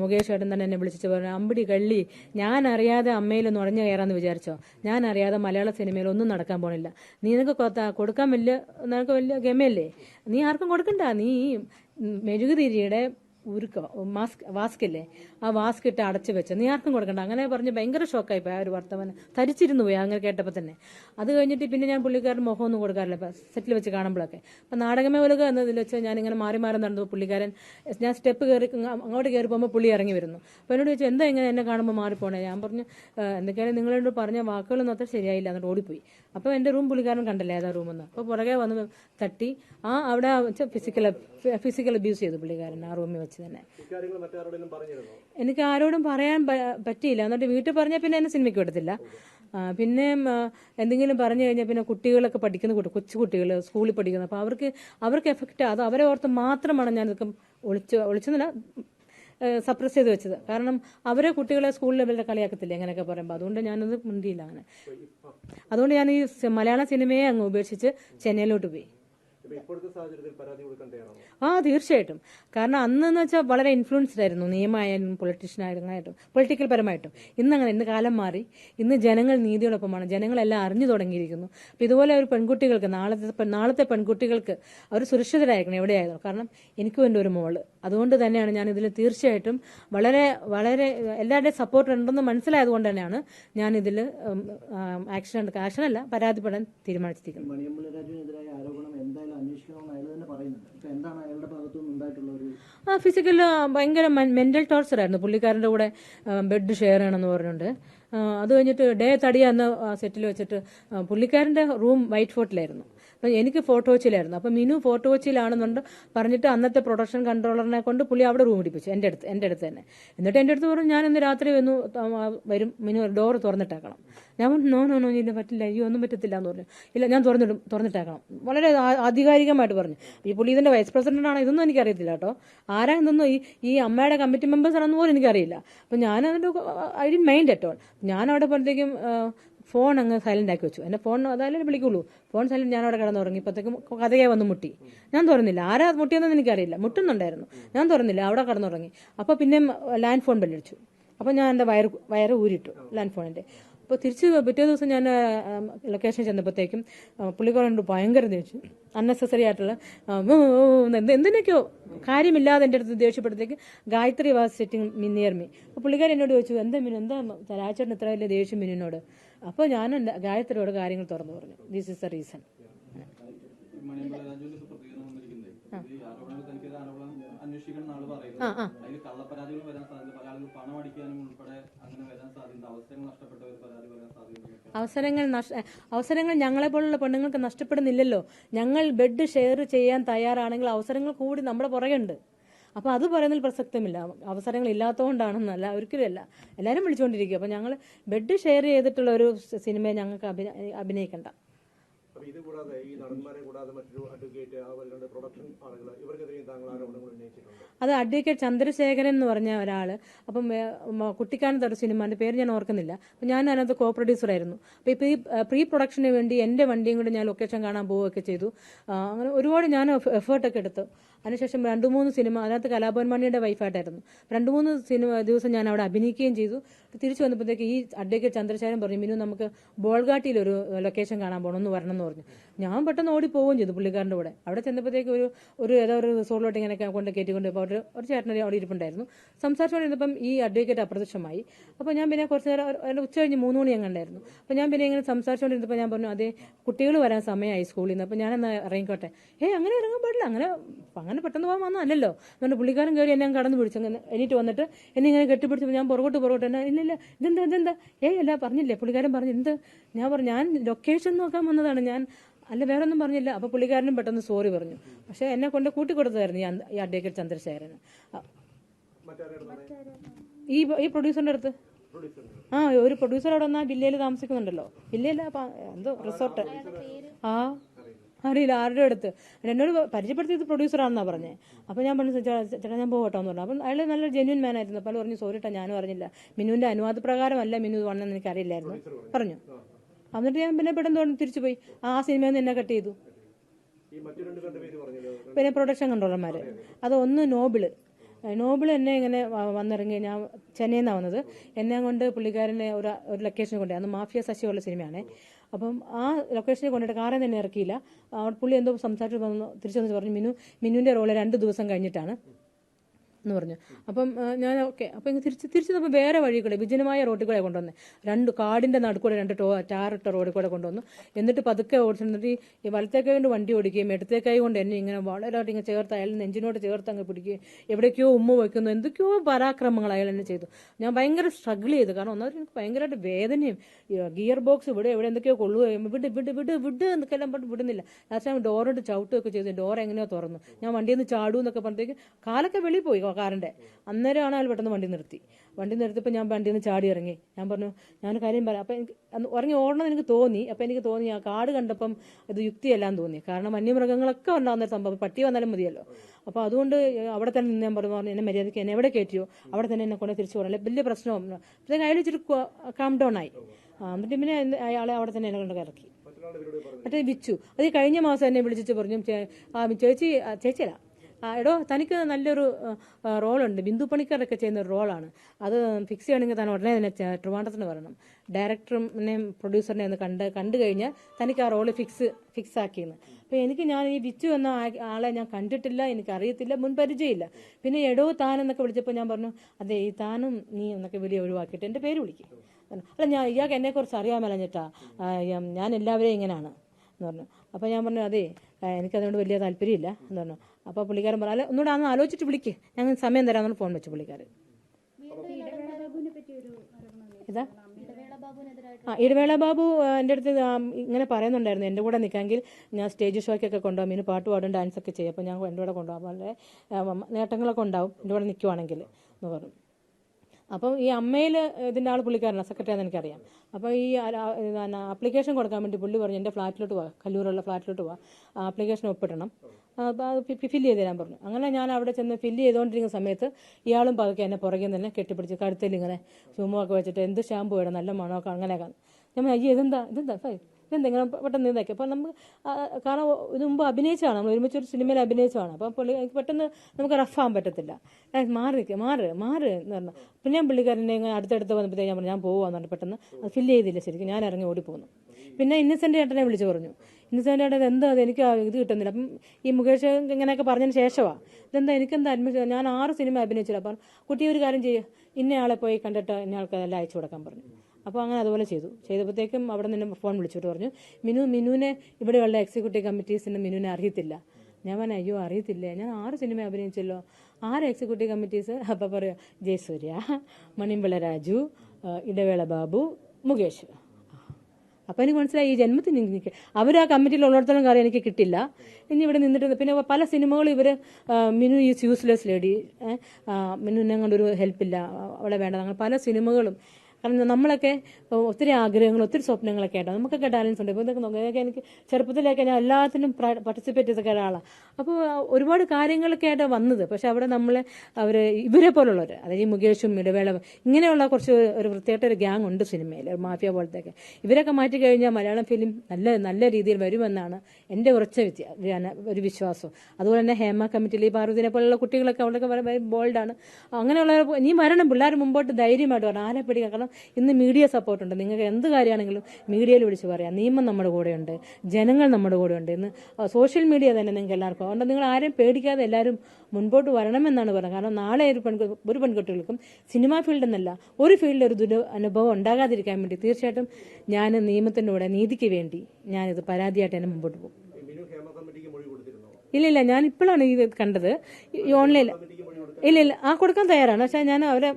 മുകേഷ് ഏട്ടൻ തന്നെ എന്നെ വിളിച്ചിട്ട് പറഞ്ഞു അമ്പിടി കള്ളി ഞാൻ അറിയാതെ അമ്മയിൽ നുഴഞ്ഞു കയറാന്ന് വിചാരിച്ചോ? ഞാൻ അറിയാതെ മലയാള സിനിമയിൽ ഒന്നും നടക്കാൻ പോണില്ല. നീ നിനക്ക് കൊടുക്കാൻ വലിയ നിനക്ക് വലിയ ഗമയല്ലേ? നീ ആർക്കും കൊടുക്കണ്ട. നീ മെഴുകുതിരിയുടെ ഉരുക്കോ മാസ്ക് വാസ്ക് ഇല്ലേ? ആ വാസ്ക് ഇട്ട് അടച്ചു വെച്ച്. നീ ആർക്കും കൊടുക്കണ്ട. അങ്ങനെ പറഞ്ഞ് ഭയങ്കര ഷോക്കായി പോയി ആ ഒരു വർത്തമാനം. തരിച്ചിരുന്നു പോയി അങ്ങനെ കേട്ടപ്പോൾ തന്നെ. അത് കഴിഞ്ഞിട്ട് പിന്നെ ഞാൻ പുള്ളിക്കാരൻ മുഖമൊന്നും കൊടുക്കാറില്ല. സെറ്റിൽ വെച്ച് കാണുമ്പോഴൊക്കെ അപ്പം നാടകമേ ഒലുക എന്നതിൽ വെച്ച് ഞാൻ ഇങ്ങനെ മാറി മാറി നടന്നു. പുള്ളിക്കാരൻ ഞാൻ സ്റ്റെപ്പ് കയറി അങ്ങോട്ട് കയറി പോകുമ്പോൾ പുള്ളി ഇറങ്ങി വരുന്നു. അപ്പോൾ എന്നോട് ചോദിച്ചു എന്താ ഇങ്ങനെ എന്നെ കാണുമ്പോൾ മാറിപ്പോണേ? ഞാൻ പറഞ്ഞു "ആ, എന്തൊക്കെയാണ് നിങ്ങളോട് പറഞ്ഞ വാക്കുകളൊന്നും അത്ര ശരിയായില്ല എന്നിട്ട് ഓടിപ്പോയി. അപ്പോൾ എന്റെ റൂം പുള്ളിക്കാരൻ കണ്ടല്ലേ ഏതാ റൂമെന്ന് അപ്പോൾ പുറകെ വന്ന് തട്ടി ആ അവിടെ ഫിസിക്കൽ ഫിസിക്കൽ അബ്യൂസ് ചെയ്തു പുള്ളിക്കാരൻ ആ റൂമിൽ വെച്ച് തന്നെ. എനിക്ക് ആരോടും പറയാൻ പറ്റിയില്ല. എന്നിട്ട് വീട്ടിൽ പറഞ്ഞാൽ പിന്നെ എന്നെ സിനിമയ്ക്ക് വിടത്തില്ല. പിന്നെ എന്തെങ്കിലും പറഞ്ഞു കഴിഞ്ഞാൽ പിന്നെ കുട്ടികളൊക്കെ പഠിക്കുന്ന കുട്ടി കൊച്ചു കുട്ടികൾ സ്കൂളിൽ പഠിക്കുന്നു അപ്പോൾ അവർക്ക് അവർക്ക് എഫക്റ്റ് അത് അവരെ ഓർത്ത് മാത്രമാണ് ഞാൻ ഇതൊക്കെ ഒളിച്ച് ഒളിച്ചെന്നല്ല സപ്രസ് ചെയ്ത് വെച്ചത്. കാരണം അവരെ കുട്ടികളെ സ്കൂൾ ലെവലിൽ കളിയാക്കത്തില്ല എങ്ങനെയൊക്കെ പറയുമ്പോൾ അതുകൊണ്ട് ഞാനത് മുന്തിയില്ല അങ്ങനെ. അതുകൊണ്ട് ഞാൻ ഈ മലയാള സിനിമയെ അങ്ങ് ഉപേക്ഷിച്ച് ചെന്നൈയിലോട്ട് പോയി. ഇപ്പോഴത്തെ സാഹചര്യത്തിൽ പരാതി കൊടുക്കാൻ തയ്യാറാണോ ആ തീർച്ചയായിട്ടും. കാരണം അന്നെന്ന് വെച്ചാൽ വളരെ ഇൻഫ്ലുവൻസ്ഡ് ആയിരുന്നു. നിയമമായാലും പൊളിറ്റീഷ്യൻ ആയിട്ടും പൊളിറ്റിക്കൽ പരമായിട്ടും. ഇന്നങ്ങനെ ഇന്ന് കാലം മാറി. ഇന്ന് ജനങ്ങൾ നീതിയോടൊപ്പമാണ്. ജനങ്ങളെല്ലാം അറിഞ്ഞു തുടങ്ങിയിരിക്കുന്നു. അപ്പോൾ ഇതുപോലെ ഒരു പെൺകുട്ടികൾക്ക് നാളത്തെ നാളത്തെ പെൺകുട്ടികൾക്ക് അവർ സുരക്ഷിതരായിരിക്കണം എവിടെയായിരുന്നു കാരണം എനിക്കും എന്റെ ഒരു മോൾ. അതുകൊണ്ട് തന്നെയാണ് ഞാൻ ഇതിൽ തീർച്ചയായിട്ടും വളരെ വളരെ എല്ലാവരുടെയും സപ്പോർട്ട് ഉണ്ടെന്ന് മനസ്സിലായത് കൊണ്ട് തന്നെയാണ് ഞാൻ ഇതിൽ ആക്ഷൻ അല്ല പരാതിപ്പെടാൻ തീരുമാനിച്ചിരിക്കുന്നത്. എന്താണ് ഒരു ആ ഫിസിക്കൽ ഭയങ്കര മെന്റൽ ടോർച്ചർ ആയിരുന്നു. പുള്ളിക്കാരന്റെ കൂടെ ബെഡ് ഷെയർ ചെയ്യണമെന്ന് പറഞ്ഞുണ്ട് അത് കഴിഞ്ഞിട്ട് ഡേ തടിയാന്ന് സെറ്റിൽ വെച്ചിട്ട് പുള്ളിക്കാരന്റെ റൂം വൈറ്റ് ഫോർട്ടിലായിരുന്നു എനിക്ക് ഫോട്ടോ കൊച്ചിയിലായിരുന്നു അപ്പം മിനു ഫോട്ടോ കൊച്ചിയിലാണെന്നുണ്ട് പറഞ്ഞിട്ട് അന്നത്തെ പ്രൊഡക്ഷൻ കൺട്രോളറിനെ കൊണ്ട് പുള്ളി അവിടെ റൂം ഇടിപ്പിച്ചു. എന്റെ അടുത്ത് എന്റെ അടുത്ത് തന്നെ. എന്നിട്ട് എന്റെ അടുത്ത് പറഞ്ഞു ഇന്ന് രാത്രി വന്ന് വരും. മിനു ഡോർ തുറന്നിട്ടേക്കണം. ഞാൻ പറഞ്ഞു നോ നോ നോ ഇതിന് പറ്റില്ല. അയ്യോ ഒന്നും പറ്റത്തില്ല എന്ന് പറഞ്ഞു. ഇല്ല ഞാൻ തുറന്നിടും തുറന്നിട്ടേക്കണം. വളരെ ആധികാരികമായിട്ട് പറഞ്ഞു. ഈ പുള്ളി ഇതിന്റെ വൈസ് പ്രസിഡന്റ് ആണോ ഇതൊന്നും എനിക്കറിയത്തില്ല കേട്ടോ. ആരാ ഇതൊന്നും ഈ ഈ അമ്മയുടെ കമ്മിറ്റി മെമ്പേഴ്സ് ആണെന്ന് പോലും എനിക്കറിയില്ല. അപ്പം ഞാൻ അതിന്റെ ഐ ഡി മൈൻഡ് ഓൾ. ഞാൻ അവിടെ പോലത്തേക്കും ഫോൺ അങ്ങ് സൈലന്റ് ആക്കി വെച്ചു. എന്റെ ഫോൺ അതായാലും വിളിക്കുള്ളൂ. ഫോൺ സൈലന്റ് ഞാൻ അവിടെ കിടന്നുറങ്ങി ഇപ്പോഴത്തേക്കും കഥകെ വന്ന് മുട്ടി. ഞാൻ തുറന്നില്ല. ആരാ മുട്ടിയെന്നൊന്നും എനിക്കറിയില്ല. മുട്ടുന്നുണ്ടായിരുന്നു. ഞാൻ തുറന്നില്ല. അവിടെ കിടന്നുറങ്ങി അപ്പോൾ പിന്നെ ലാൻഡ് ഫോൺ ബെല്ലടിച്ചു അപ്പോൾ ഞാൻ എന്റെ വയർ വയറ് ഊരിട്ടു ലാൻഡ് ഫോണിന്റെ അപ്പോൾ തിരിച്ച് പിറ്റേ ദിവസം ഞാൻ ലൊക്കേഷൻ ചെന്നപ്പോഴത്തേക്കും പുള്ളിക്കാരനോട് ഭയങ്കര ദേഷ്യം. അൺനെസസറി ആയിട്ടുള്ള ആ, എന്തിനൊക്കെയോ കാര്യമില്ലാതെ എന്റെ അടുത്ത് ദേഷ്യപ്പെടുത്തേക്ക് Gayathri was sitting near me അപ്പോൾ പുള്ളിക്കാരൻ എന്നോട് ചോദിച്ചു എന്താ മിനു എന്താ രാജേട്ടൻ ഇത്ര വലിയ ദേഷ്യം മിനുവിനോട്? അപ്പോൾ ഞാൻ ഗായത്രിയോട് കാര്യങ്ങൾ തുറന്നു പറഞ്ഞു. This is the reason Maniyanpilla രാജുവിന്റെ ഇപ്പൊ പ്രതികരണം വന്നിരിക്കുന്നത് ഈ ആരോപണങ്ങൾ തനിക്കെതിരെ ആരോപണം അന്വേഷിക്കണം എന്നാണ് പറയുന്നത്. അതിൽ കള്ളപ്പരാതികൾ വരാൻ സാധ്യത പല ആളുകൾ പണം അടിക്കാനും ഉൾപ്പെടെ അങ്ങനെ വരാൻ സാധ്യത അവസരങ്ങൾ നഷ്ടപ്പെട്ടവർ പരാതി വരാൻ സാധ്യത അവസരങ്ങൾ അവസരങ്ങൾ ഞങ്ങളെ പോലുള്ള പെണ്ണുങ്ങൾക്ക് നഷ്ടപ്പെടുന്നില്ലല്ലോ. ഞങ്ങൾ ബെഡ് ഷെയർ ചെയ്യാൻ തയ്യാറാണെങ്കിൽ അവസരങ്ങൾ കൂടി നമ്മുടെ പുറകെയുണ്ട്. അപ്പോൾ അത് പറയുന്നതിൽ പ്രസക്തമില്ല. അവസരങ്ങൾ ഇല്ലാത്തതുകൊണ്ടാണെന്നല്ല ഒരിക്കലും അല്ല. എല്ലാവരും വിളിച്ചുകൊണ്ടിരിക്കുക അപ്പോൾ ഞങ്ങൾ ബെഡ് ഷെയർ ചെയ്തിട്ടുള്ള ഒരു സിനിമയെ ഞങ്ങൾക്ക് അഭിനയിക്കണ്ട. അപ്പൊ ഇത് കൂടാതെ ഈ നടന്മാരെ കൂടാതെ മറ്റൊരു അഡ്വക്കേറ്റ് അവരുടെ പ്രൊഡക്ഷൻ ആളുകൾ ഇവർക്കെതിരെയും താങ്കൾ ആരോപണങ്ങൾ ഉന്നയിച്ചിട്ടുണ്ട്. അത് അഡ്വക്കേറ്റ് ചന്ദ്രശേഖരൻ എന്ന് പറഞ്ഞ ഒരാൾ അപ്പം കുട്ടിക്കാനത്ത് ഒരു സിനിമ പേര് ഞാൻ ഓർക്കുന്നില്ല. അപ്പം ഞാൻ അതിനകത്ത് കോ പ്രൊഡ്യൂസർ ആയിരുന്നു. അപ്പോൾ ഇപ്പോൾ ഈ പ്രീ പ്രൊഡക്ഷന് വേണ്ടി എന്റെ വണ്ടിയും കൂടെ ഞാൻ ലൊക്കേഷൻ കാണാൻ പോവുകയൊക്കെ ചെയ്തു. അങ്ങനെ ഒരുപാട് ഞാൻ എഫേർട്ടൊക്കെ എടുത്തു അതിനുശേഷം രണ്ട് മൂന്ന് സിനിമ അതിനകത്ത് കലാഭവൻ മണിയുടെ വൈഫായിട്ടായിരുന്നു. രണ്ട് മൂന്ന് സിനിമ ദിവസം ഞാൻ അവിടെ അഭിനയിക്കുകയും ചെയ്തു. തിരിച്ചു വന്നപ്പോഴത്തേക്ക് ഈ അഡ്വക്കേറ്റ് ചന്ദ്രശേഖരൻ പറഞ്ഞു മിനു നമുക്ക് ബോൾഗാട്ടിയിൽ ഒരു ലൊക്കേഷൻ കാണാൻ പോകണം എന്ന് വരണം എന്ന് പറഞ്ഞു. ഞാൻ പെട്ടെന്ന് ഓടി പോവുകയും ചെയ്തു പുള്ളിക്കാരന്റെ കൂടെ. അവിടെ ചെന്നപ്പോഴത്തേക്ക് ഒരു ഒരു ഏതോ ഒരു റിസോർട്ടിലോട്ട് ഇങ്ങനെ കൊണ്ട് കയറ്റിക്കൊണ്ട് ഇപ്പോൾ ഒരു ഒരു ചേട്ടൻ അവിടെ ഇരിപ്പുണ്ടായിരുന്നു സംസാരിച്ചുകൊണ്ടിരുന്നപ്പം ഈ അഡ്വക്കേറ്റ് അപ്രത്യക്ഷമായി. അപ്പോൾ ഞാൻ പിന്നെ കുറച്ച് നേരം അതിന്റെ ഉച്ച കഴിഞ്ഞ് മൂന്ന് മണി ഞാൻ കണ്ടായിരുന്നു അപ്പോൾ ഞാൻ പിന്നെ ഇങ്ങനെ സംസാരിച്ചുകൊണ്ടിരുന്നപ്പോൾ ഞാൻ പറഞ്ഞു അതെ കുട്ടികൾ വരാൻ സമയമായി സ്കൂളിൽ നിന്ന്. അപ്പോൾ ഞാനെന്ന് ഇറങ്ങിക്കോട്ടെ. ഏ അങ്ങനെ ഇറങ്ങാൻ പാടില്ല. അങ്ങനെ അങ്ങനെ പെട്ടെന്ന് പോകാൻ വന്നതല്ലല്ലോ. അതുകൊണ്ട് പുള്ളിക്കാരൻ കയറി എന്നെ കടന്നു പിടിച്ചു. അങ്ങനെ എണീറ്റ് വന്നിട്ട് എന്നെ ഇങ്ങനെ കെട്ടിപ്പിടിച്ചപ്പോൾ ഞാൻ പുറകോട്ട് പുറകോട്ട് എന്നാ ഇല്ല ഇല്ല ഇതെന്താ ഇതെന്താ? ഏയ് അല്ല പറഞ്ഞില്ലേ? പുള്ളിക്കാരൻ പറഞ്ഞു എന്ത്? ഞാൻ പറഞ്ഞു ഞാൻ ലൊക്കേഷൻ നോക്കാൻ വന്നതാണ്. ഞാൻ അല്ല വേറെ ഒന്നും പറഞ്ഞില്ല. അപ്പോൾ പുള്ളിക്കാരനും പെട്ടെന്ന് സോറി പറഞ്ഞു. പക്ഷേ എന്നെ കൊണ്ട് കൂട്ടിക്കൊടുത്തതായിരുന്നു അന്ത- ഈ അഡ്വക്കേറ്റ് മറ്റാരുടെ ഈ ഈ പ്രൊഡ്യൂസറിന്റെ അടുത്ത്? ആ ഒരു പ്രൊഡ്യൂസർ അവിടെ വന്നാൽ വില്ലയിൽ താമസിക്കുന്നുണ്ടല്ലോ. വില്ലയിൽ എന്തോ റിസോർട്ട് ആ. അറിയില്ല ആരുടെ അടുത്ത്. എന്നോട് പരിചയപ്പെടുത്തിയത് പ്രൊഡ്യൂസറാണെന്നാണ് പറഞ്ഞത് അപ്പോൾ ഞാൻ പറഞ്ഞു ചേട്ടാ ഞാൻ പോകട്ടോ എന്ന് പറഞ്ഞു. അപ്പം അയാൾ നല്ല ജെന്യൂൻ മാൻ ആയിരുന്നു. അപ്പോൾ പറഞ്ഞു സോറി കേട്ടോ ഞാനും അറിഞ്ഞില്ല. മിനുവിന്റെ അനുവാദപ്രകാരമല്ല മിനു ഇത് വന്നെന്ന് എനിക്കറിയില്ലായിരുന്നു. പറഞ്ഞു. എന്നിട്ട് ഞാൻ പിന്നെ പെട്ടെന്ന് തിരിച്ചു പോയി. ആ സിനിമയിൽ നിന്ന് എന്നെ കട്ട് ചെയ്തു. പിന്നെ പ്രൊഡക്ഷൻ കൺട്രോളർമാർ അത് ഒന്ന് നോബിൾ. നോബിൾ എന്നെ ഇങ്ങനെ വന്നിറങ്ങി. ഞാൻ ചെന്നൈയിൽ നിന്നാണ് വന്നത്. എന്നെ കൊണ്ട് പുള്ളിക്കാരനെ ഒരു ഒരു ലൊക്കേഷൻ കൊണ്ടുപോയി അന്ന് മാഫിയ സശിയുള്ള സിനിമയാണ് അപ്പം ആ ലൊക്കേഷനിൽ കൊണ്ടിട്ട് കാറിൽ തന്നെ ഇറക്കിയില്ല. അവിടെ പുള്ളി എന്തോ സംസാരിച്ച് വന്നു തിരിച്ചു വന്ന് പറഞ്ഞു മിനു മിനുവിന്റെ റോൾ രണ്ട് ദിവസം കഴിഞ്ഞിട്ടാണ് എന്ന് പറഞ്ഞു. അപ്പം ഞാൻ ഓക്കെ. അപ്പം ഇങ്ങ് തിരിച്ച് തിരിച്ച് നമ്മൾ വേറെ വഴി കൂടെ വിജനമായ റോഡിൽ കൂടെ കൊണ്ടുവന്നെ രണ്ട് കാടിന്റെ നടുക്കൂടെ രണ്ട് ടോ ടാറിട്ട റോഡിൽ കൂടെ കൊണ്ടുവന്നു. എന്നിട്ട് പതുക്കെ ഓടിച്ചിട്ട് ഈ ഈ വലത്തേക്കൈ കൊണ്ട് വണ്ടി ഓടിക്കുകയും ഇടത്തേക്കായി കൊണ്ട് എന്നെ ഇങ്ങനെ വളരെ ഇങ്ങനെ ചേർത്ത് അയാൾ നെഞ്ചിനോട് ചേർത്ത് അങ്ങ് പിടിക്കുകയും എവിടേക്കോ ഉമ്മ വയ്ക്കുന്നു എന്തൊക്കെയോ പരാക്രമങ്ങൾ അയാൾ എന്നെ ചെയ്തു. ഞാൻ ഭയങ്കര സ്ട്രഗിൾ ചെയ്തു. കാരണം ഒന്നാമത് എനിക്ക് ഭയങ്കരമായിട്ട് വേദനയും ഗിയർ ബോക്സ് ഇവിടെ എവിടെ എന്തൊക്കെയോ കൊള്ളുകയും വിട് വിട് വിട് വിട് എന്നൊക്കെ എല്ലാം വിടുന്നില്ല. ലാസ്റ്റ് ടൈം ഡോറോട്ട് ചവിട്ടുകയൊക്കെ ചെയ്തു. ഡോർ എങ്ങനെയോ തുറന്നു. ഞാൻ വണ്ടിയിൽ നിന്ന് ചാടൂ എന്നൊക്കെ പറഞ്ഞത്തേക്ക് കാലൊക്കെ വെളിയിൽ പോയി കാറിന്റെ അന്നേരമാണ് അയാൾ പെട്ടെന്ന് വണ്ടി നിർത്തി. വണ്ടി നിർത്തിയപ്പോൾ ഞാൻ വണ്ടിയിൽ നിന്ന് ചാടി ഇറങ്ങി. ഞാൻ പറഞ്ഞു ഞാൻ കാര്യം പറയാം. അപ്പം എനിക്ക് അന്ന് ഇറങ്ങി ഓടണം എനിക്ക് തോന്നി. അപ്പം എനിക്ക് തോന്നി ആ കാട് കണ്ടപ്പം ഇത് യുക്തിയെല്ലാം തോന്നി. കാരണം വന്യമൃഗങ്ങളൊക്കെ ഉണ്ടാകുന്ന ഒരു സംഭവം. പട്ടി വന്നാലും മതിയല്ലോ. അപ്പോൾ അതുകൊണ്ട് അവിടെ തന്നെ നിന്ന് ഞാൻ പറഞ്ഞു പറഞ്ഞു എന്നെ മര്യാദയ്ക്ക് എന്നെ എവിടെ കയറ്റിയോ? അവിടെ തന്നെ എന്നെ കൊണ്ടു തിരിച്ചു പോകണം വലിയ പ്രശ്നവും പിന്നെ അയാൾ ഇച്ചിരി കാം ഡൗൺ ആയി. എന്നിട്ട് പിന്നെ അയാളെ അവിടെ തന്നെ എന്നെ കൊണ്ട് ഇറക്കി മറ്റേ വിച്ചു. അത് കഴിഞ്ഞ മാസം എന്നെ വിളിച്ചിട്ട് പറഞ്ഞു ആ, ചേച്ചി ചേച്ചിയല്ല എടോ തനിക്ക് നല്ലൊരു റോളുണ്ട്. ബിന്ദു പണിക്കറൊക്കെ ചെയ്യുന്ന ഒരു റോളാണ്. അത് ഫിക്സ് ചെയ്യണമെങ്കിൽ താൻ ഉടനെ തന്നെ ട്രിവാണ്ടത്തിന് വരണം. ഡയറക്ടറിനെയും പ്രൊഡ്യൂസറിനെ ഒന്ന് കണ്ട് കണ്ടു കഴിഞ്ഞാൽ തനിക്ക് ആ റോൾ ഫിക്സ് ഫിക്സ് ആക്കിയെന്ന് അപ്പോൾ എനിക്ക് ഞാൻ ഈ വിച്ചു എന്ന ആളെ ഞാൻ കണ്ടിട്ടില്ല എനിക്ക് അറിയത്തില്ല മുൻപരിചയമില്ല. പിന്നെ എടോ താൻ എന്നൊക്കെ വിളിച്ചപ്പോൾ ഞാൻ പറഞ്ഞു അതെ ഈ താനും നീ എന്നൊക്കെ വിളി ഒഴിവാക്കിയിട്ട് എന്റെ പേര് വിളിക്കും. അല്ല ഞാൻ ഇയാൾക്ക് എന്നെക്കുറിച്ച് അറിയാമല്ല ഞാൻ എല്ലാവരെയും ഇങ്ങനെയാണ് എന്ന് പറഞ്ഞു. അപ്പോൾ ഞാൻ പറഞ്ഞു അതെ എനിക്കതുകൊണ്ട് വലിയ താല്പര്യമില്ല എന്ന് പറഞ്ഞു. അപ്പോൾ പുള്ളിക്കാരൻ പറഞ്ഞു ഒന്നുകൂടെ അന്ന് ആലോചിച്ചിട്ട് വിളിക്ക്. ഞങ്ങൾ സമയം തരാമെന്ന് ഫോൺ വെച്ചു പുള്ളിക്കാരൻ ഇതാ ആ ഇടവേള ബാബു എന്റെ അടുത്ത് ഇങ്ങനെ പറയുന്നുണ്ടായിരുന്നു. എന്റെ കൂടെ നിൽക്കാമെങ്കിൽ ഞാൻ സ്റ്റേജ് ഷോയ്ക്കൊക്കെ കൊണ്ടുപോകും. ഇനി പാട്ട് പാടും ഡാൻസ് ഒക്കെ ചെയ്യും. അപ്പോൾ ഞാൻ എന്റെ കൂടെ കൊണ്ടുപോകാം. വളരെ നേട്ടങ്ങളൊക്കെ ഉണ്ടാവും. എന്റെ കൂടെ നിൽക്കുവാണെങ്കിൽ എന്ന് പറഞ്ഞു. അപ്പം ഈ അമ്മയിൽ ഇതിന്റെ ആൾ പുള്ളിക്കാരനാണ് സെക്രട്ടറിയാന്ന് എനിക്കറിയാം. അപ്പോൾ ഈ ആപ്ലിക്കേഷൻ കൊടുക്കാൻ വേണ്ടി പുള്ളി പറഞ്ഞു എന്റെ ഫ്ലാറ്റിലോട്ട് പോവാ കല്ലൂരുള്ള ഫ്ലാറ്റിലോട്ട് പോവാ ആപ്ലിക്കേഷൻ ഒപ്പിടണം. ഫില്ല് ചെയ്ത് തരാൻ പറഞ്ഞു. അങ്ങനെ ഞാൻ അവിടെ ചെന്ന് ഫില്ല് ചെയ്തുകൊണ്ടിരിക്കുന്ന സമയത്ത് ഇയാളും പതുക്കെ എന്നെ പുറകെ തന്നെ കെട്ടിപ്പിടിച്ച് കഴുത്തിൽ ഇങ്ങനെ ചുമ്മുമൊക്കെ വെച്ചിട്ട് എന്ത് ഷാമ്പു ഇടാം നല്ല മണമൊക്കെ അങ്ങനെയൊക്കെ. ഞാൻ അയ്യ ഇതെന്താ ഇതെന്താ? ഫൈ ഇതെന്താ ഇങ്ങനെ പെട്ടെന്ന് ഇതൊക്കെ അപ്പോൾ നമുക്ക് കാരണം ഇത് മുമ്പ് അഭിനയിച്ചതാണ്. നമ്മൾ ഒരുമിച്ച് ഒരു സിനിമയിൽ അഭിനയിച്ചതാണ്. അപ്പോൾ പുള്ളി എനിക്ക് പെട്ടെന്ന് നമുക്ക് റഫാകാൻ പറ്റത്തില്ല. മാറി നിൽക്കുക മാറ് മാറ് എന്ന് പറഞ്ഞു. പിന്നെ ഞാൻ പുള്ളിക്കാരനെ ഇങ്ങനെ അടുത്തടുത്ത് വന്നപ്പോഴത്തേക്ക് ഞാൻ പറഞ്ഞു ഞാൻ പോവാന്ന് പറഞ്ഞു പെട്ടെന്ന് അത് ഫില്ല് ചെയ്തില്ല ശരിക്കും. ഞാൻ ഇറങ്ങി ഓടിപ്പോന്നു. പിന്നെ ഇന്നസെന്റ് ചേട്ടനെ വിളിച്ച് പറഞ്ഞു. ഏട്ടൻ എന്താ അത് എനിക്ക് ഇത് കിട്ടുന്നില്ല. അപ്പം ഈ മുകേഷ് ഇങ്ങനെയൊക്കെ പറഞ്ഞതിന് ശേഷമാണ് ഇതെന്താ? എനിക്കെന്താ അഡ്മിഷൻ ഞാൻ ആറ് സിനിമ അഭിനയിച്ചില്ല. അപ്പം കുട്ടി ഒരു കാര്യം ചെയ്യുക ഇന്നയാളെ പോയി കണ്ടിട്ട് ഇന്നയാൾക്ക് അതെല്ലാം അയച്ചു കൊടുക്കാൻ പറഞ്ഞു. അപ്പോൾ അങ്ങനെ അതുപോലെ ചെയ്തു. ചെയ്തപ്പോഴത്തേക്കും അവിടെ നിന്ന് ഫോൺ വിളിച്ചിട്ട് പറഞ്ഞു മിനു മിനുവിനെ ഇവിടെയുള്ള എക്സിക്യൂട്ടീവ് കമ്മിറ്റീസിന് മിനുവിനെ അറിയത്തില്ല. ഞാൻ പറഞ്ഞു അയ്യോ അറിയത്തില്ല. ഞാൻ ആറ് സിനിമ അഭിനയിച്ചല്ലോ. ആറ് എക്സിക്യൂട്ടീവ് കമ്മിറ്റീസ് അപ്പോൾ പറയുക ജയസൂര്യ മണിമ്പിള രാജു ഇടവേള ബാബു മുകേഷ്. അപ്പോൾ എനിക്ക് മനസ്സിലായി ഈ ജന്മത്തിന് എനിക്ക് അവർ ആ കമ്മിറ്റിയിൽ ഉള്ളിടത്തോളം കാര്യം എനിക്ക് കിട്ടില്ല. ഇനി ഇവിടെ നിന്നിട്ട് പിന്നെ പല സിനിമകളും ഇവർ മിനു ഈസ് യൂസ്ലെസ് ലേഡി മിനുവിനെ കൊണ്ടൊരു ഹെൽപ്പില്ല അവളെ വേണ്ട അങ്ങനെ പല സിനിമകളും കാരണം നമ്മളൊക്കെ ഒത്തിരി ആഗ്രഹങ്ങൾ ഒത്തിരി സ്വപ്നങ്ങളൊക്കെ ആയിട്ടാണ്. നമുക്കൊക്കെ ടാലൻസ് ഉണ്ട്. ഇപ്പോൾ ഇതൊക്കെ നോക്കുക എനിക്ക് ചെറുപ്പത്തിലൊക്കെ ഞാൻ എല്ലാത്തിനും പാർട്ടിസിപ്പേറ്റ് ചെയ്തൊക്കെ ഒരാളാണ് അപ്പോൾ ഒരുപാട് കാര്യങ്ങളൊക്കെ ആയിട്ട് വന്നത്. പക്ഷെ അവിടെ നമ്മൾ അവർ ഇവരെ പോലുള്ളവർ അതായത് ഈ മുകേഷും ഇടവേള ഇങ്ങനെയുള്ള കുറച്ച് ഒരു വൃത്തിയായിട്ട് ഒരു ഗ്യാങ് ഉണ്ട് സിനിമയിൽ ഒരു മാഫിയ പോലത്തെയൊക്കെ. ഇവരൊക്കെ മാറ്റി കഴിഞ്ഞാൽ മലയാളം ഫിലിം നല്ല നല്ല രീതിയിൽ വരുമെന്നാണ് എന്റെ ഉറച്ച ഒരു വിശ്വാസം. അതുപോലെ തന്നെ ഹേമ കമ്മിറ്റിയിൽ ഈ പാർവതിനെ പോലുള്ള കുട്ടികളൊക്കെ അവിടെയൊക്കെ ബോൾഡാണ് അങ്ങനെയുള്ളവർ നീ വരണം. പിള്ളേർ മുമ്പോട്ട് ധൈര്യമായിട്ട് വരണം. ആരെ പിടിക്കാം ഇന്ന് മീഡിയ സപ്പോർട്ടുണ്ട്. നിങ്ങൾക്ക് എന്ത് കാര്യമാണെങ്കിലും മീഡിയയിൽ വിളിച്ച് പറയാം. നിയമം നമ്മുടെ കൂടെയുണ്ട്. ജനങ്ങൾ നമ്മുടെ കൂടെയുണ്ട് ഇന്ന് സോഷ്യൽ മീഡിയ തന്നെ നിങ്ങൾക്ക് എല്ലാവർക്കും. അതുകൊണ്ട് നിങ്ങൾ ആരെയും പേടിക്കാതെ എല്ലാവരും മുൻപോട്ട് വരണമെന്നാണ് പറയുന്നത് കാരണം നാളെ ഒരു പെൺകു ഒരു പെൺകുട്ടികൾക്കും സിനിമാ ഫീൽഡ് എന്നല്ല ഒരു ഫീൽഡിൽ ഒരു ദുര അനുഭവം ഉണ്ടാകാതിരിക്കാൻ വേണ്ടി തീർച്ചയായിട്ടും ഞാൻ നിയമത്തിന്റെ കൂടെ നീതിക്ക് വേണ്ടി ഞാനിത് പരാതിയായിട്ട് തന്നെ മുമ്പോട്ട് പോകും. ഇല്ല ഇല്ല ഞാൻ ഇപ്പോഴാണ് ഇത് കണ്ടത്. ഈ ഓൺലൈനിൽ ഇല്ല ഇല്ല ആ കൊടുക്കാൻ തയ്യാറാണ്. പക്ഷേ ഞാൻ അവരെ ആ,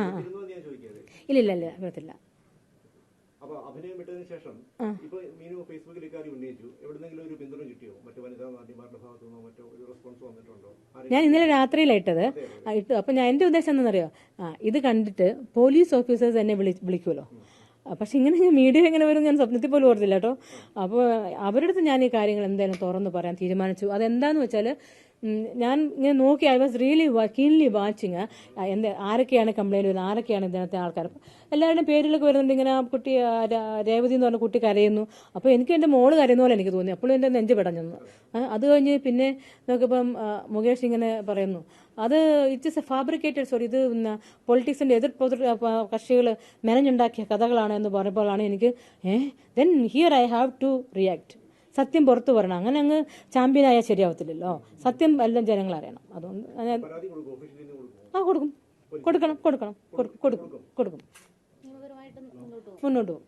ആ. ഇരുന്നോ എന്ന് ഞാൻ ചോദിക്കാതെ ഇല്ല ഇല്ല അപ്പൊ അഭിനയം വിട്ടതിന് ശേഷം ഇപ്പൊ മീനു ഫേസ്ബുക്കിൽ ഇക്കാര്യം ഉന്നയിച്ചു. എവിടുന്നെങ്കിലും ഒരു പിന്തുണ കിട്ടിയോ? മറ്റു വനിതാ നാട്യമാരുടെ ഭാഗത്തു നിന്നോ മറ്റോ ഒരു റെസ്പോൺസ് വന്നിട്ടുണ്ടോ? ഞാൻ ഇന്നലെ രാത്രിയിലായിട്ടത് ആ, ഇട്ടു. അപ്പം ഞാൻ എന്റെ ഉദ്ദേശം എന്താണെന്നറിയോ? ആ ഇത് കണ്ടിട്ട് പോലീസ് ഓഫീസേഴ്സ് എന്നെ വിളി വിളിക്കുമല്ലോ പക്ഷെ ഇങ്ങനെ മീഡിയ എങ്ങനെ വരും ഞാൻ സ്വപ്നത്തിൽ പോലും ഓർത്തില്ല കേട്ടോ. അപ്പോൾ അവരുടെ അടുത്ത് ഞാൻ ഈ കാര്യങ്ങൾ എന്തായാലും തുറന്ന് പറയാൻ തീരുമാനിച്ചു. അതെന്താന്ന് വെച്ചാൽ ഞാൻ ഇങ്ങനെ നോക്കി I was really keenly watching എന്ത് ആരൊക്കെയാണ് കംപ്ലൈന്റ് വരുന്നത് ആരൊക്കെയാണ് ഇതിനകത്തെ ആൾക്കാർ? അപ്പം എല്ലാവരുടെയും പേരിലൊക്കെ വരുന്നുണ്ട് ഇങ്ങനെ കുട്ടി രേവതി എന്ന് പറഞ്ഞ കുട്ടി കരയുന്നു. അപ്പോൾ എനിക്ക് എന്റെ മോൾ കരയുന്ന പോലെ എനിക്ക് തോന്നി. അപ്പോഴും എന്റെ നെഞ്ച് പെടഞ്ഞു അത് കഴിഞ്ഞ് പിന്നെ നോക്കിയപ്പം മുകേഷ് ഇങ്ങനെ പറയുന്നു. അത് ഇറ്റ്സ് എ ഫാബ്രിക്കേറ്റഡ് സോറി ഇത് പൊളിറ്റിക്സിന്റെ എതിർ കക്ഷികൾ മെനഞ്ഞുണ്ടാക്കിയ കഥകളാണ് എന്ന് പറഞ്ഞപ്പോഴാണ് എനിക്ക് ഏഹ് then here I have to react സത്യം പുറത്തു പറയണം അങ്ങനെ അങ്ങ് ചാമ്പ്യനായാൽ ശരിയാവത്തില്ലല്ലോ. സത്യം എല്ലാം ജനങ്ങൾ അറിയണം. അതുകൊണ്ട് ഞാൻ- പരാതി കൊടുക്കും ഒഫീഷ്യലി കൊടുക്കും ആ കൊടുക്കും. കൊടുക്കണം കൊടുക്കണം. കൊടുക്കും. കൊടുക്കും മുന്നോട്ട് പോകും. മുന്നോട്ട് പോകും.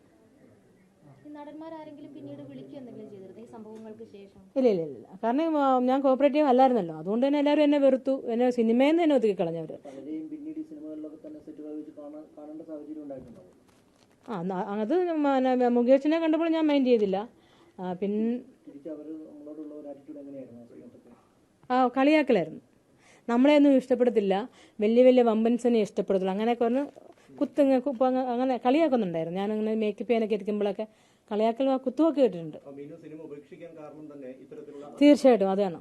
ഈ നടന്മാരാരെങ്കിലും പിന്നീട് വിളിക്കുക എന്തെങ്കിലും ഈ സംഭവങ്ങൾക്ക് ശേഷം? ഇല്ല ഇല്ല ഇല്ല കാരണം ഞാൻ കോപ്പറേറ്റീവ് അല്ലായിരുന്നല്ലോ. അതുകൊണ്ട് തന്നെ എല്ലാവരും എന്നെ വെറുത്തു. എന്നെ സിനിമയിൽ നിന്ന് തന്നെ ഒതുക്കി കളഞ്ഞവർ ആ അത് മുകേഷിനെ കണ്ടപ്പോൾ ഞാൻ മൈൻഡ് ചെയ്തില്ല. പിന്നെ ആ കളിയാക്കലായിരുന്നു. നമ്മളെ ഒന്നും ഇഷ്ടപ്പെടത്തില്ല. വലിയ വലിയ വമ്പൻസിനെ ഇഷ്ടപ്പെടത്തില്ല അങ്ങനെയൊക്കെ പറഞ്ഞ് കുത്തങ്ങ് കുപ്പ അങ്ങനെ കളിയാക്കുന്നുണ്ടായിരുന്നു. ഞാനങ്ങനെ മേക്കപ്പ് ചെയ്യാനൊക്കെ ഇരിക്കുമ്പോഴൊക്കെ കളിയാക്കൽ ആ കുത്തുമൊക്കെ കേട്ടിട്ടുണ്ട്. തീർച്ചയായിട്ടും അതാണ്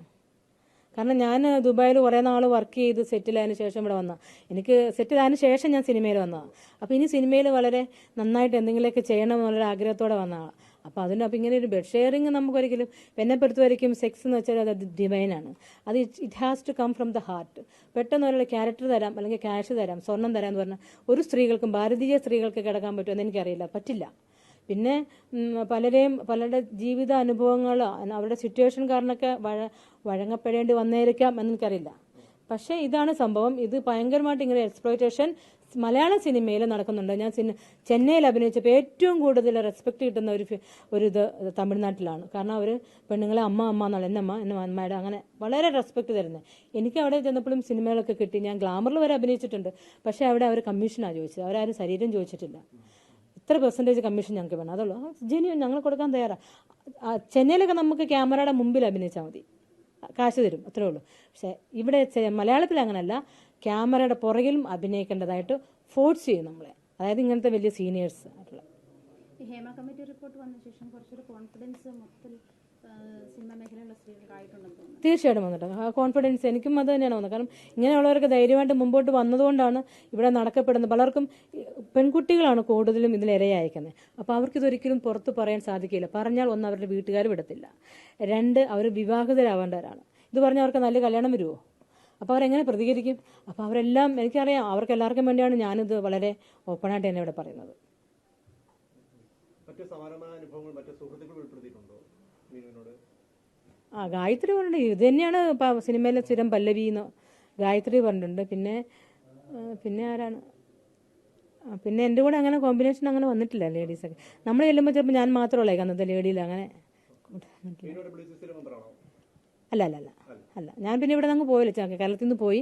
കാരണം ഞാൻ ദുബായിൽ കുറേ നാൾ വർക്ക് ചെയ്ത് സെറ്റിലായതിനു ശേഷം ഇവിടെ വന്ന എനിക്ക് സെറ്റിലായതിനു ശേഷം ഞാൻ സിനിമയിൽ വന്നതാണ് അപ്പോൾ ഇനി സിനിമയിൽ വളരെ നന്നായിട്ട് എന്തെങ്കിലുമൊക്കെ ചെയ്യണമെന്നുള്ളൊരു ആഗ്രഹത്തോടെ വന്നതാണ് അപ്പോൾ അതിന് അപ്പോൾ ഇങ്ങനെ ഒരു ബെഡ് ഷെയറിങ് നമുക്കൊരിക്കലും എന്നെ പൊறுത്തവരയ്ക്കും സെക്സ് എന്ന് വെച്ചാൽ അത് ഡിവൈനാണ് അത് it has to come from the heart പെട്ടെന്ന് ഒരാൾ ക്യാരക്ടർ തരാം അല്ലെങ്കിൽ ക്യാഷ് തരാം സ്വർണം തരാം എന്ന് പറഞ്ഞാൽ ഒരു സ്ത്രീകൾക്കും ഭാരതീയ സ്ത്രീകൾക്ക് കിടക്കാൻ പറ്റുമെന്ന് എനിക്കറിയില്ല. പറ്റില്ല. പിന്നെ പലരെയും പലരുടെ ജീവിത അനുഭവങ്ങൾ അവരുടെ സിറ്റുവേഷൻ കാരണമൊക്കെ വഴ വഴങ്ങപ്പെടേണ്ടി വന്നേരിക്കാം എന്നെനിക്കറിയില്ല പക്ഷേ ഇതാണ് സംഭവം. ഇത് ഭയങ്കരമായിട്ട് ഇങ്ങനെ എക്സ്പ്ലോയിറ്റേഷൻ മലയാള സിനിമയിൽ നടക്കുന്നുണ്ട്. ഞാൻ സിനി ചെന്നൈയിൽ അഭിനയിച്ചപ്പോൾ ഏറ്റവും കൂടുതൽ റെസ്പെക്ട് കിട്ടുന്ന ഒരു ഒരു ഇത് തമിഴ്നാട്ടിലാണ്. കാരണം അവർ പെണ്ണുങ്ങളെ അമ്മ അമ്മ എന്നുള്ള എന്റെ അമ്മ എന്നെ അമ്മയുടെ അങ്ങനെ വളരെ റെസ്പെക്ട് തരുന്നത് എനിക്ക് അവിടെ ചെന്നപ്പോഴും സിനിമകളൊക്കെ കിട്ടി. ഞാൻ ഗ്ലാമറിൽ വരെ അഭിനയിച്ചിട്ടുണ്ട്. പക്ഷേ അവിടെ അവർ കമ്മീഷനാണ് ചോദിച്ചത്. അവരാരും ശരീരം ചോദിച്ചിട്ടില്ല. ഇത്ര പെർസെന്റേജ് കമ്മീഷൻ ഞങ്ങൾക്ക് വേണം. അതുള്ളൂ. ജെന്യൂൻ ഞങ്ങൾ കൊടുക്കാൻ തയ്യാറാണ് ചെന്നൈയിലൊക്കെ നമുക്ക് ക്യാമറയുടെ മുമ്പിൽ അഭിനയിച്ചാൽ മതി. കാശ് തരും അത്രേ ഉള്ളൂ. പക്ഷേ ഇവിടെ മലയാളത്തിൽ അങ്ങനല്ല. ക്യാമറയുടെ പുറകിലും അഭിനയിക്കേണ്ടതായിട്ട് ഫോഴ്സ് ചെയ്യും നമ്മളെ. അതായത് ഇങ്ങനത്തെ വലിയ സീനിയേഴ്സ് ആയിട്ടുള്ള. ഹേമ കമ്മിറ്റി റിപ്പോർട്ട് വന്ന ശേഷം കുറച്ചൊരു കോൺഫിഡൻസ് മൊത്തത്തിൽ തീർച്ചയായിട്ടും വന്നിട്ടുണ്ട്. ആ കോൺഫിഡൻസ് എനിക്കും അത് തന്നെയാണ് വന്നത്. കാരണം ഇങ്ങനെയുള്ളവർക്ക് ധൈര്യമായിട്ട് മുമ്പോട്ട് വന്നതുകൊണ്ടാണ് ഇവിടെ നടക്കപ്പെടുന്നത്. പലർക്കും പെൺകുട്ടികളാണ് കൂടുതലും ഇതിൽ ഇരയായിരിക്കുന്നത്. അപ്പോൾ അവർക്കിതൊരിക്കലും പുറത്ത് പറയാൻ സാധിക്കില്ല. പറഞ്ഞാൽ ഒന്ന് അവരുടെ വീട്ടുകാർ വിടത്തില്ല. രണ്ട് അവർ വിവാഹിതരാവേണ്ടവരാണ്. ഇത് പറഞ്ഞാൽ അവർക്ക് നല്ല കല്യാണം വരുമോ? അപ്പോൾ അവരെങ്ങനെ പ്രതികരിക്കും? അപ്പോൾ അവരെല്ലാം എനിക്കറിയാം അവർക്ക് എല്ലാവർക്കും വേണ്ടിയാണ് ഞാനിത് വളരെ ഓപ്പണായിട്ട് തന്നെ ഇവിടെ പറയുന്നത്. മറ്റ് സമാനമായ അനുഭവങ്ങൾ മറ്റ് സുഹൃത്തുക്കൾ ആ ഗായത്രി പറഞ്ഞിട്ടുണ്ട്. ഇത് തന്നെയാണ് സിനിമയിലെ സ്ഥിരം പല്ലവി എന്ന് ഗായത്രി പറഞ്ഞിട്ടുണ്ട്. പിന്നെ പിന്നെ ആരാണ്? പിന്നെ എന്റെ കൂടെ അങ്ങനെ കോമ്പിനേഷൻ അങ്ങനെ വന്നിട്ടില്ല ലേഡീസൊക്കെ നമ്മൾ ചെല്ലുമ്പോൾ ചിലപ്പോൾ ഞാൻ മാത്രമല്ലേ അന്നത്തെ ലേഡിയിൽ അങ്ങനെ അല്ല അല്ല അല്ല അല്ല. ഞാൻ പിന്നെ ഇവിടെ നിന്ന് പോയില്ല. കേരളത്തിൽ നിന്ന് പോയി.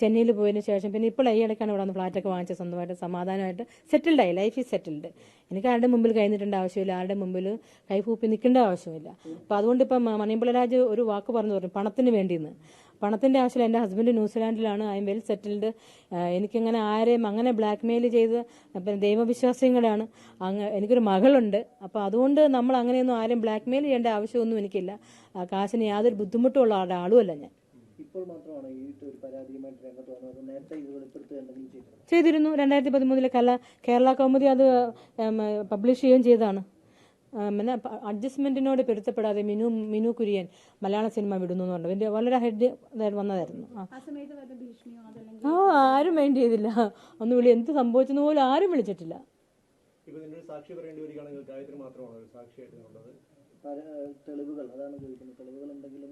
ചെന്നൈയിൽ പോയതിന് ശേഷം പിന്നെ ഇപ്പോൾ ഈ ഇടയ്ക്കാണ് ഇവിടെ വന്ന് ഫ്ലാറ്റൊക്കെ വാങ്ങിച്ച സ്വന്തമായിട്ട്. സമാധാനമായിട്ട് സെറ്റിൽഡായി ലൈഫ് ഈസ് സെറ്റിൽഡ് എനിക്ക് ആരുടെ മുമ്പിൽ കൈ നീട്ടേണ്ട ആവശ്യമില്ല ആരുടെ മുമ്പിൽ കൈകൂപ്പി നിൽക്കേണ്ട ആവശ്യമില്ല. അപ്പോൾ അതുകൊണ്ട് ഇപ്പം മണിയമ്പള രാജ് ഒരു വാക്ക് പറഞ്ഞു പറഞ്ഞു പണത്തിന് വേണ്ടിയെന്ന്. പണത്തിന്റെ ആവശ്യമില്ല എന്റെ ഹസ്ബൻഡ് ന്യൂസിലാൻഡിലാണ് ഐ എം വെൽ സെറ്റിൽഡ് എനിക്കങ്ങനെ ആരെയും അങ്ങനെ ബ്ലാക്ക് മെയിൽ ചെയ്ത് പിന്നെ ദൈവവിശ്വാസികളാണ്. അങ്ങ് എനിക്കൊരു മകളുണ്ട്. അപ്പോൾ അതുകൊണ്ട് നമ്മൾ അങ്ങനെയൊന്നും ആരെയും ബ്ലാക്ക് മെയിൽ ചെയ്യേണ്ട ആവശ്യമൊന്നും എനിക്കില്ല. കാശിന് യാതൊരു ബുദ്ധിമുട്ടുള്ള ആളുമല്ല ഞാൻ. ഇപ്പോൾ മാത്രമാണ് ഈ ഒരു പരാതിയുമായിട്ട് രംഗത്ത് വന്നത്. നേരത്തെ ഇത് വെളിപ്പെടുത്തുക എന്തെങ്കിലും ചെയ്തിരുന്നു? ചെയ്തിരുന്നു. രണ്ടായിരത്തി പതിമൂന്നിലെ കല കേരള കൗമുദി അത് പബ്ലിഷ് ചെയ്യുകയും ചെയ്തതാണ്. പിന്നെ അഡ്ജസ്റ്റ്മെന്റിനോട് പെരുത്തപ്പെടാതെ മിനു മിനു കുര്യൻ മലയാള സിനിമ വിടുന്നു എന്ന് പറഞ്ഞു. വളരെ ഹെഡ് വന്നതായിരുന്നു. ആ. ആരും മൈൻഡ് ചെയ്തില്ല. ഒന്ന് വിളി എന്ത് സംഭവിച്ചെന്ന് പോലും ആരും വിളിച്ചിട്ടില്ല. സാക്ഷി പറയേണ്ടി വരികയാണെങ്കിൽ ഗായത്രി മാത്രമാണ് ഒരു സാക്ഷിയായിട്ട് തെളിവുകൾ അതാണ് ചോദിക്കുന്നത്. തെളിവുകൾ എന്തെങ്കിലും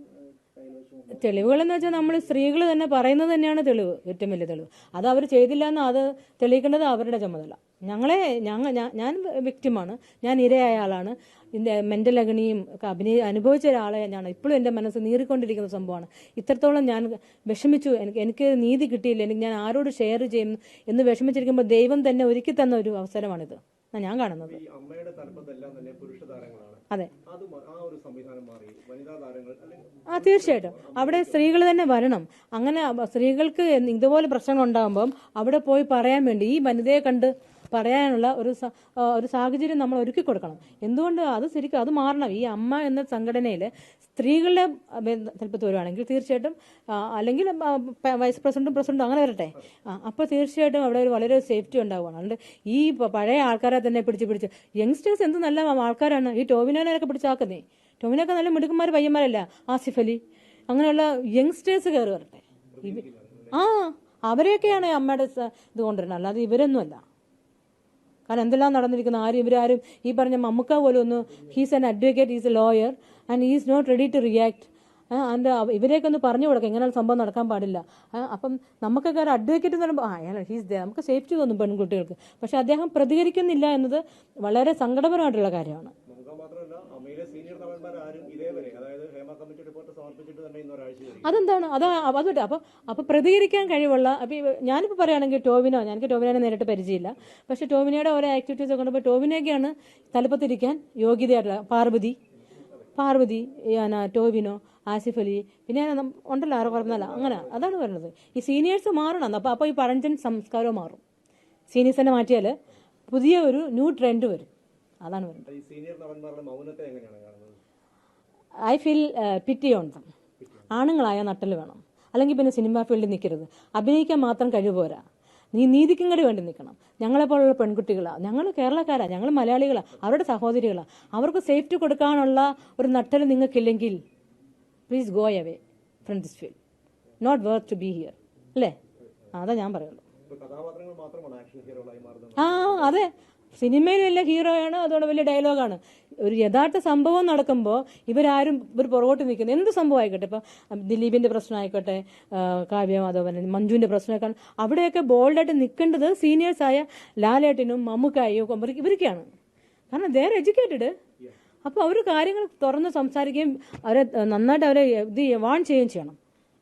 എന്ന് വെച്ചാൽ നമ്മൾ സ്ത്രീകൾ തന്നെ പറയുന്നത് തന്നെയാണ് തെളിവ് ഏറ്റവും വലിയ തെളിവ്. അത് അവർ ചെയ്തില്ല എന്ന് അത് തെളിയിക്കേണ്ടത് അവരുടെ ചുമതല. ഞങ്ങളെ ഞങ്ങൾ ഞാൻ വ്യക്തിമാണ്. ഞാൻ ഇരയായ ആളാണ്. ഇതിന്റെ മെന്റൽ അഗണിയും അഭിനയ അനുഭവിച്ച ഒരാളെ ഞാൻ ഇപ്പോഴും എന്റെ മനസ്സ് നീറിക്കൊണ്ടിരിക്കുന്ന സംഭവമാണ്. ഇത്രത്തോളം ഞാൻ വിഷമിച്ചു. എനിക്ക് എനിക്ക് നീതി കിട്ടിയില്ല. എനിക്ക് ഞാൻ ആരോട് ഷെയർ ചെയ്യും എന്ന് വിഷമിച്ചിരിക്കുമ്പോൾ ദൈവം തന്നെ ഒരുക്കി തന്ന ഒരു അവസരമാണിത്. ഞാൻ കാണുന്നത്. അമ്മയുടെ തലപ്പത്തെല്ലാം തന്നെ പുരുഷ താരങ്ങളാണ് അതെ. ആ തീർച്ചയായിട്ടും. അവിടെ സ്ത്രീകൾ തന്നെ വരണം. അങ്ങനെ സ്ത്രീകൾക്ക് ഇതുപോലെ പ്രശ്നങ്ങൾ ഉണ്ടാകുമ്പം അവിടെ പോയി പറയാൻ വേണ്ടി ഈ വനിതയെ കണ്ട് പറയാനുള്ള ഒരു ഒരു സാഹചര്യം നമ്മൾ ഒരുക്കി കൊടുക്കണം. എന്തുകൊണ്ട് അത് ശരിക്കും അത് മാറണം? ഈ അമ്മ എന്ന സംഘടനയിൽ സ്ത്രീകളുടെ ചിലപ്പോൾ വരുവാണെങ്കിൽ തീർച്ചയായിട്ടും അല്ലെങ്കിൽ വൈസ് പ്രസിഡന്റും പ്രസിഡന്റും അങ്ങനെ വരട്ടെ. അപ്പോൾ തീർച്ചയായിട്ടും അവിടെ ഒരു വളരെ സേഫ്റ്റി ഉണ്ടാവുകയാണ്. അതുകൊണ്ട് ഈ പഴയ ആൾക്കാരെ തന്നെ പിടിച്ച് പിടിച്ച് യങ്സ്റ്റേഴ്സ് എന്ത് നല്ല ആൾക്കാരാണ്. ഈ ടോവിനോനൊക്കെ പിടിച്ചാക്കുന്നേ. ടോവിനൊക്കെ നല്ല മിടുക്കന്മാർ പയ്യന്മാരല്ല. ആസിഫ് അലി അങ്ങനെയുള്ള യങ്സ്റ്റേഴ്സ് കയറി വരട്ടെ. ആ അവരെയൊക്കെയാണ് അമ്മയുടെ ഇത് കൊണ്ടുവരുന്നത്. അല്ലാതെ ഇവരൊന്നുമല്ല. കാരണം എന്തെല്ലാം നടന്നിരിക്കുന്ന? ആരും ഇവരാരും ഈ പറഞ്ഞ മമ്മുക്ക പോലെ ഒന്ന് he's an advocate is a lawyer and is not ready to react അതിന്റെ ഇവരെയൊക്കെ ഒന്ന് പറഞ്ഞു കൊടുക്കാം. ഇങ്ങനെ സംഭവം നടക്കാൻ പാടില്ല. അപ്പം നമുക്കൊക്കെ ഒരു അഡ്വക്കേറ്റ് എന്ന് പറയുമ്പോൾ ആ ഹീസ് ദേ നമുക്ക് സേഫ്റ്റി തോന്നും പെൺകുട്ടികൾക്ക്. പക്ഷെ അദ്ദേഹം പ്രതികരിക്കുന്നില്ല എന്നത് വളരെ സങ്കടപരമായിട്ടുള്ള കാര്യമാണ് നമുക്ക് മാത്രമല്ല അമ്മയിലെ സീനിയർ നടന്മാർ ആരും ഇതേവരെ അതായത് ഹേമ കമ്മിറ്റി റിപ്പോർട്ട് സമർപ്പിച്ചിട്ട് തന്നെ ഇന്ന് ഒരാഴ്ച കഴിഞ്ഞു അതെന്താണ്? അത് അതുകൊണ്ട് അപ്പോൾ അപ്പോൾ പ്രതികരിക്കാൻ കഴിവുള്ള അപ്പോൾ ഞാനിപ്പോൾ പറയുകയാണെങ്കിൽ ടോവിനോ ഞാൻ ടോവിനോനെ നേരിട്ട് പരിചയമില്ല. പക്ഷേ ടോവിനോയുടെ ഓരോ ആക്ടിവിറ്റീസ് ഒക്കെ കണ്ടപ്പോൾ ടോവിനൊക്കെയാണ് തലപ്പത്തിരിക്കാൻ യോഗ്യതയായിട്ടുള്ള പാർവതി പാർവതി ടോവിനോ ആസിഫ് അലി പിന്നെ ഉണ്ടല്ലോ ആറ് പറഞ്ഞല്ല അങ്ങനെ അതാണ് പറയുന്നത്. ഈ സീനിയേഴ്സ് മാറണം. അപ്പോൾ അപ്പോൾ ഈ പഴഞ്ചൻ സംസ്കാരവും മാറും. സീനിയേഴ്സിനെ മാറ്റിയാൽ പുതിയ ഒരു ന്യൂ ട്രെൻഡ് വരും. അതാണ് പറയുന്നത് ഈ സീനിയർ നടന്മാരുടെ മൗനത്തെ എങ്ങനെയാണ് കാണുന്നത് I feel pity on them ആണുങ്ങളായ നട്ടൽ വേണം. അല്ലെങ്കിൽ പിന്നെ സിനിമാ ഫീൽഡിൽ നിൽക്കരുത് അഭിനയിക്കാൻ മാത്രം കഴിവ് പോരാ നീ നീതിക്കും കൂടി വേണ്ടി നിൽക്കണം. ഞങ്ങളെപ്പോലുള്ള പെൺകുട്ടികളാണ് ഞങ്ങൾ കേരളക്കാരാണ് ഞങ്ങൾ മലയാളികളാണ് അവരുടെ സഹോദരികളാണ് അവർക്ക് സേഫ്റ്റി കൊടുക്കാനുള്ള ഒരു നട്ടൽ നിങ്ങൾക്കില്ലെങ്കിൽ please go away from this field not worth to be here അല്ലേ? അതാ ഞാൻ പറയുള്ളൂ. ആ അതെ. സിനിമയിൽ വലിയ ഹീറോയാണ് അതുകൊണ്ട് വലിയ ഡയലോഗാണ്. ഒരു യഥാർത്ഥ സംഭവം നടക്കുമ്പോൾ ഇവരാരും ഇവർ പുറകോട്ട് നിൽക്കുന്നത് എന്ത് സംഭവം ആയിക്കോട്ടെ ഇപ്പം ദിലീപിന്റെ പ്രശ്നമായിക്കോട്ടെ ആ, കാവ്യ മാധവൻ മഞ്ജുവിന്റെ പ്രശ്നമൊക്കെ അവിടെയൊക്കെ ബോൾഡായിട്ട് നിൽക്കേണ്ടത് സീനിയേഴ്സായ ലാലേട്ടനും മമ്മൂക്കായും ഇവർക്കാണ് കാരണം ദേർ എഡ്യൂക്കേറ്റഡ് അപ്പോൾ അവർ കാര്യങ്ങൾ തുറന്ന് സംസാരിക്കുകയും അവരെ നന്നായിട്ട് അവരെ ഇത് വാൺ ചെയ്യുകയും ചെയ്യണം.